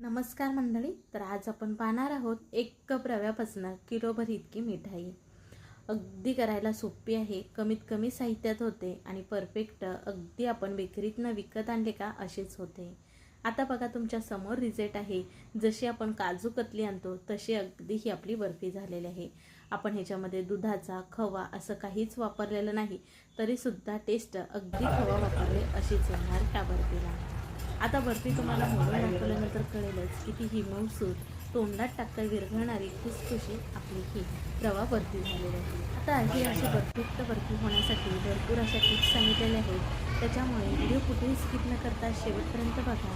नमस्कार मंडळी तर आज आपण पाहणार आहोत एक कप रव्यापासून किलोभर इतकी मिठाई. अगदी करायला सोपी आहे कमीत कमी साहित्यात होते आणि परफेक्ट अगदी आपण बेकरीतनं विकत आणले का असेच होते. आता बघा तुमच्यासमोर रिझल्ट आहे जशी आपण काजू कतली आणतो तशी अगदी ही आपली बर्फी झालेली आहे. आपण ह्याच्यामध्ये दुधाचा खवा असं काहीच वापरलेलं नाही तरीसुद्धा टेस्ट अगदी खवा वापरले अशीच येणार त्या बर्फीला. आता बर्फी तुम्हाला मोडून दाखवल्यानंतर कळेलच की ती हिमवसूर तोंडात टाकता विरघळणारी खुसखुशी आपली ही रवा बर्फी झालेली आहे. आता ही अशी परफेक्ट बर्फी होण्यासाठी भरपूर अशा टिप्स सांगितलेल्या आहेत. त्याच्यामुळे व्हिडिओ कुठेही स्किप न करता शेवटपर्यंत बघा.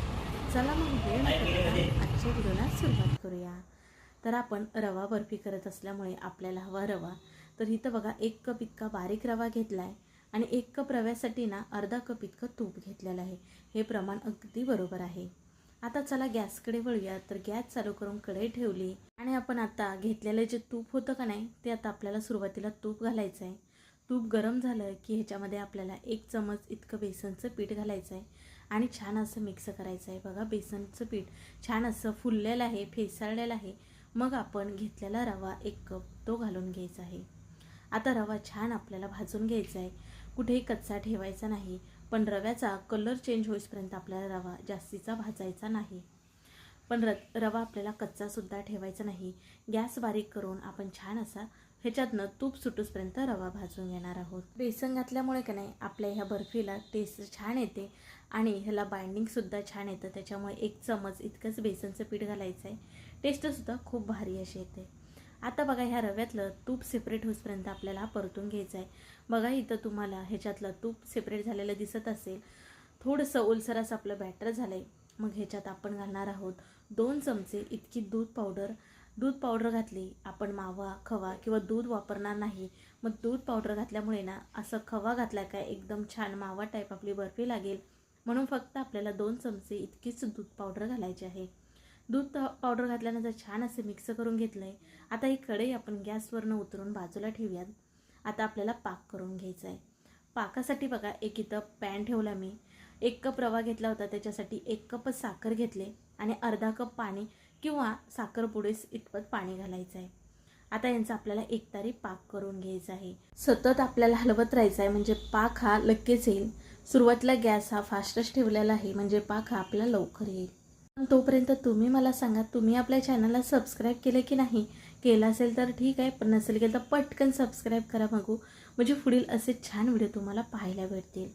चला मग वेळ न करता आजच्या व्हिडिओला सुरुवात करूया. तर आपण रवा बर्फी करत असल्यामुळे आपल्याला हवा रवा. तर इथं बघा एक कप इतका बारीक रवा घेतला आहे आणि एक कप रव्यासाठी ना अर्धा कप इतकं तूप घेतलेलं आहे. हे प्रमाण अगदी बरोबर आहे. आता चला गॅसकडे वळूया. तर गॅस चालू करून कढई ठेवली. आणि आपण आता घेतलेलं जे तूप होतं का नाही ते आता आपल्याला सुरुवातीला तूप घालायचं आहे. तूप गरम झालं की ह्याच्यामध्ये आपल्याला एक चमच इतकं बेसनचं पीठ घालायचं आहे. आणि छान असं मिक्स करायचं आहे. बघा बेसनचं पीठ छान असं फुललेलं आहे फेसाळलेलं आहे. मग आपण घेतलेला रवा एक कप तो घालून घ्यायचा आहे. आता रवा छान आपल्याला भाजून घ्यायचा आहे. कुठेही कच्चा ठेवायचा नाही पण रव्याचा कलर चेंज होईपर्यंत आपल्याला रवा जास्तीचा भाजायचा नाही. पण र रवा आपल्याला कच्चासुद्धा ठेवायचा नाही. गॅस बारीक करून आपण छान असा ह्याच्यातनं तूप सुटूसपर्यंत रवा भाजून घेणार आहोत. बेसन घातल्यामुळे का नाही आपल्या ह्या बर्फीला टेस्ट छान येते आणि ह्याला बाइंडिंगसुद्धा छान येतं. त्याच्यामुळे एक चमच इतकंच बेसनचं पीठ घालायचं आहे टेस्टसुद्धा खूप भारी अशी येते. आता बघा ह्या रव्यातलं तूप सेपरेट होईपर्यंत आपल्याला परतून घ्यायचं आहे बघा इथं तुम्हाला ह्याच्यातलं तूप सेपरेट झालेलं दिसत असेल. थोडंसं ओलसर असं आपलं बॅटर झालं आहे मग ह्याच्यात आपण घालणार आहोत दोन चमचे इतकी दूध पावडर दूध पावडर घातली आपण मावा खवा किंवा दूध वापरणार नाही. मग दूध पावडर घातल्यामुळे ना असं खवा घातला काय एकदम छान मावा टाईप आपली बर्फी लागेल. म्हणून फक्त आपल्याला दोन चमचे इतकीच दूध पावडर घालायची आहे. दूध पावडर घातल्यानंतर छान असे मिक्स करून घेतलं आहे आता ही कढई आपण गॅसवरनं उतरून बाजूला ठेवूयात. आता आपल्याला पाक करून घ्यायचा आहे पाकासाठी बघा एक इथं पॅन ठेवला मी. एक कप रवा घेतला होता त्याच्यासाठी एक कपच साखर घेतले आणि अर्धा कप पाणी किंवा साखरपुडेस इतपत पाणी घालायचं आहे आता यांचा आपल्याला एकतारी पाक करून घ्यायचा आहे. सतत आपल्याला हलवत राहायचं आहे म्हणजे पाक हा लगेच येईल. सुरुवातीला गॅस हा फास्टच ठेवलेला आहे म्हणजे पाक हा आपला लवकर येईल. तोपर्यंत तुम्ही मला सांगा तुम्ही आपल्या चॅनलला सबस्क्राईब केलं की नाही? केलं असेल तर ठीक आहे पण नसेल केलं तर पटकन सबस्क्राईब करा बघू. म्हणजे पुढील असे छान व्हिडिओ तुम्हाला पाहायला भेटतील.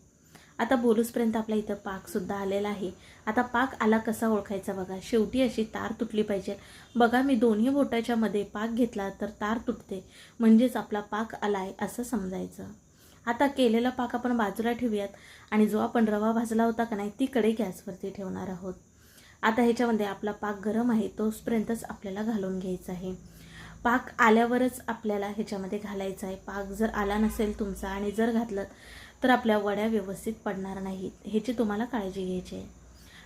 आता बोलूसपर्यंत आपला इथं पाकसुद्धा आलेला आहे. आता पाक आला कसा ओळखायचा बघा. शेवटी अशी तार तुटली पाहिजे. बघा मी दोन्ही बोटाच्या मध्ये पाक घेतला तर तार तुटते. म्हणजेच आपला पाक आला आहे असं समजायचं. आता केलेला पाक आपण बाजूला ठेवूयात. आणि जो आपण रवा भाजला होता का नाही ती गॅसवरती ठेवणार आहोत. आता ह्याच्यामध्ये आपला पाक गरम आहे तोचपर्यंतच आपल्याला घालून घ्यायचा आहे. पाक आल्यावरच आपल्याला ह्याच्यामध्ये घालायचा आहे. पाक जर आला नसेल तुमचा आणि जर घातलं तर आपल्या वड्या व्यवस्थित पडणार नाहीत. ह्याची तुम्हाला काळजी घ्यायची आहे.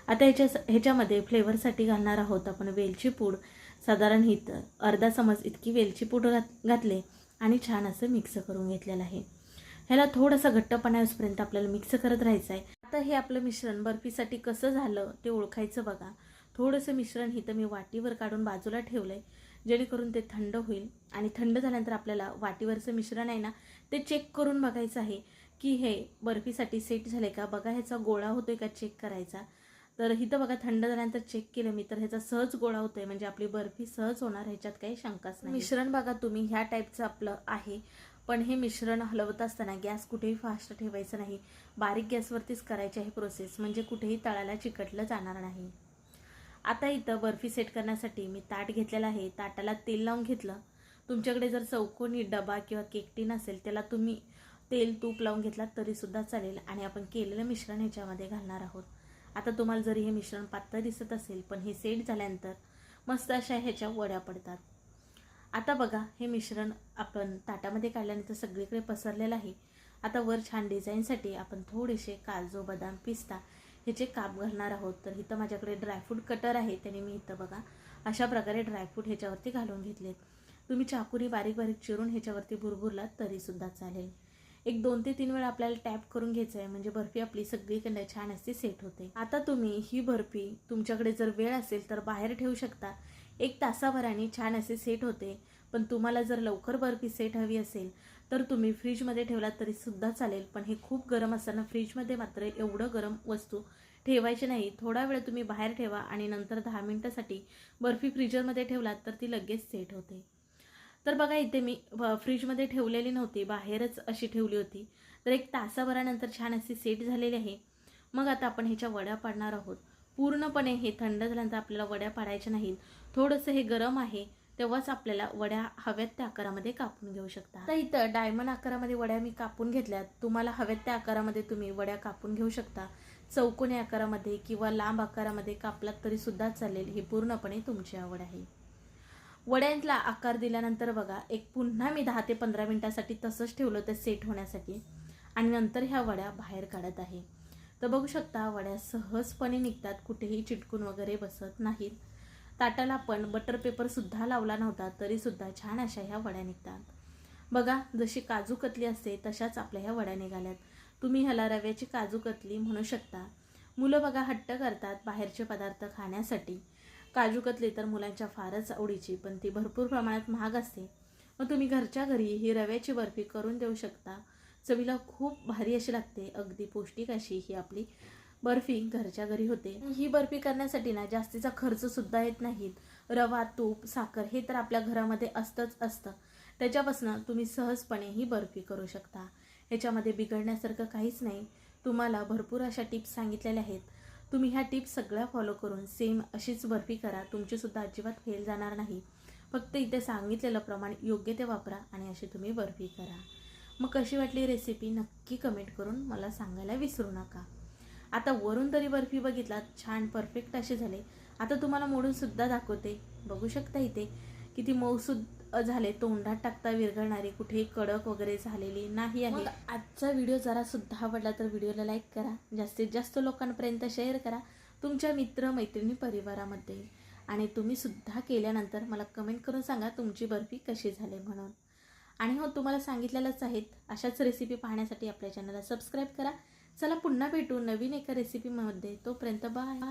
आता ह्याच्या ह्याच्यामध्ये फ्लेवरसाठी घालणार आहोत आपण वेलची पूड. साधारण हित अर्धा चमच इतकी वेलची पूड घात घातले आणि छान असं मिक्स करून घेतलेलं आहे. ह्याला थोडंसं घट्टपणा येऊसपर्यंत आपल्याला मिक्स करत राहायचं आहे. आता हे आपलं मिश्रण बर्फीसाठी कसं झालं ते ओळखायचं बघा. थोडंसं मिश्रण इथं मी वाटीवर काढून बाजूला ठेवलं आहे जेणेकरून ते थंड होईल. आणि थंड झाल्यानंतर आपल्याला वाटीवरचं मिश्रण आहे ना ते चेक करून बघायचं आहे की हे बर्फीसाठी सेट झाले का? बघा ह्याचा गोळा होतोय का चेक करायचा? तर इथं बघा थंड झाल्यानंतर चेक केलं मी तर ह्याचा सहज गोळा होतोय. म्हणजे आपली बर्फी सहज होणार ह्याच्यात काही शंकाच नाही. मिश्रण बघा तुम्ही ह्या टाईपचं आपलं आहे. पण हे मिश्रण हलवत असताना गॅस कुठेही फास्ट ठेवायचं नाही. बारीक गॅसवरतीच करायची आहे प्रोसेस म्हणजे कुठेही तळाला चिकटलं जाणार नाही. आता इथं बर्फी सेट करण्यासाठी मी ताट घेतलेलं आहे. ताटाला तेल लावून घेतलं. तुमच्याकडे जर चौकोनी डबा किंवा केकटी नसेल त्याला तुम्ही तेल तूप लावून घेतलात तरीसुद्धा चालेल आणि आपण केलेलं मिश्रण ह्याच्यामध्ये घालणार आहोत. आता तुम्हाला जरी हे मिश्रण पातळ दिसत असेल पण हे सेट झाल्यानंतर मस्त अशा ह्याच्या वड्या पडतात. आता बघा हे मिश्रण आपण ताटामध्ये काढल्यानंतर सगळीकडे पसरलेलं आहे. आता वर छान डिझाईनसाठी आपण थोडेसे काजू बदाम पिस्ता ह्याचे काप घालणार आहोत. तर इथं माझ्याकडे ड्रायफ्रूट कटर आहे त्याने मी इथं बघा अशा प्रकारे ड्रायफ्रूट ह्याच्यावरती घालून घेतलेत. तुम्ही चाकुरी बारीक बारीक चिरून ह्याच्यावरती भुरभुरलात तरीसुद्धा चालेल. एक दोन ते तीन वेळा आपल्याला टॅप करून घ्यायचं आहे म्हणजे बर्फी आपली सगळीकडे छान असते सेट होते. आता तुम्ही ही बर्फी तुमच्याकडे जर वेळ असेल तर बाहेर ठेवू शकता. एक तासाभराने छान असे सेट होते. पण तुम्हाला जर लवकर बर्फी सेट हवी असेल तर तुम्ही फ्रीजमध्ये ठेवलात तरी सुद्धा चालेल. पण हे खूप गरम असताना फ्रीजमध्ये मात्र एवढं गरम वस्तू ठेवायची नाही. थोडा वेळ तुम्ही बाहेर ठेवा आणि नंतर दहा मिनटासाठी बर्फी फ्रीजरमध्ये ठेवलात तर ती लगेच सेट होते. तर बघा इथे मी फ्रीजमध्ये ठेवलेली नव्हती. बाहेरच अशी ठेवली होती. तर एक तासाभरानंतर छान अशी सेट झालेली आहे. मग आता आपण ह्याच्या वड्या पाडणार आहोत. पूर्णपणे हे थंड झाल्यानंतर आपल्याला वड्या पाडायच्या नाहीत. थोडंसं हे गरम आहे तेव्हाच आपल्याला वड्या हव्यात त्या आकारामध्ये कापून घेऊ शकता. तर इथं डायमंड आकारामध्ये वड्या मी कापून घेतल्यात. तुम्हाला हव्यात त्या आकारामध्ये तुम्ही वड्या कापून घेऊ शकता. चौकोनी आकारामध्ये किंवा लांब आकारामध्ये कापलात तरी सुद्धा चालेल. ही पूर्णपणे तुमची आवड आहे. वड्यांतला आकार दिल्यानंतर बघा एक पुन्हा मी दहा ते पंधरा मिनटासाठी तसंच ठेवलं ते सेट होण्यासाठी. आणि नंतर ह्या वड्या बाहेर काढत आहे. तर बघू शकता वड्या सहजपणे निघतात. कुठेही चिटकून वगैरे बसत नाहीत. ताटाला पण बटर पेपरसुद्धा लावला नव्हता तरीसुद्धा छान अशा ह्या वड्या निघतात. बघा जशी काजू कतली असते तशाच आपल्या ह्या वड्या निघाल्यात. तुम्ही ह्याला रव्याची काजू कतली म्हणू शकता. मुलं बघा हट्ट करतात बाहेरचे पदार्थ खाण्यासाठी. काजू कतली तर मुलांच्या फारच आवडीची पण ती भरपूर प्रमाणात महाग असते. मग तुम्ही घरच्या घरी ही रव्याची बर्फी करून देऊ शकता. चवीला खूप भारी अशी लागते अगदी पौष्टिक अशी ही आपली बर्फी घरच्या घरी होते. ही बर्फी करण्यासाठी ना जास्तीचा खर्च सुद्धा येत नाहीत. रवा तूप साखर हे तर आपल्या घरामध्ये असतंच असतं. त्याच्यापासून तुम्ही सहजपणे ही बर्फी करू शकता. ह्याच्यामध्ये बिघडण्यासारखं काहीच नाही. तुम्हाला भरपूर अशा टिप्स सांगितलेल्या आहेत. तुम्ही ह्या टिप्स सगळ्या फॉलो करून सेम अशीच बर्फी करा. तुमचीसुद्धा अजिबात फेल जाणार नाही. फक्त इथे सांगितलेलं प्रमाण योग्य ते वापरा आणि अशी तुम्ही बर्फी करा. मग कशी वाटली रेसिपी नक्की कमेंट करून मला सांगायला विसरू नका. आता वरून तरी बर्फी बघितलात छान परफेक्ट असे झाले. आता तुम्हाला मोडून सुद्धा दाखवते. बघू शकता इथे किती मऊसूद झाले तोंडात टाकता विरघळणारी कुठे कडक वगैरे झालेली नाही आहे. आजचा व्हिडिओ जरा सुद्धा आवडला तर व्हिडिओला लाईक करा जास्तीत जास्त लोकांपर्यंत शेअर करा तुमच्या मित्र मैत्रिणी परिवारामध्ये. आणि तुम्ही सुद्धा केल्यानंतर मला कमेंट करून सांगा तुमची बर्फी कशी झाली म्हणून. आणि हो तुम्हाला सांगितलेलंच आहेत अशाच रेसिपी पाहण्यासाठी आपल्या चॅनलला सबस्क्राईब करा. चला पुन्हा भेटू नवीन एका रेसिपीमध्ये तोपर्यंत बाय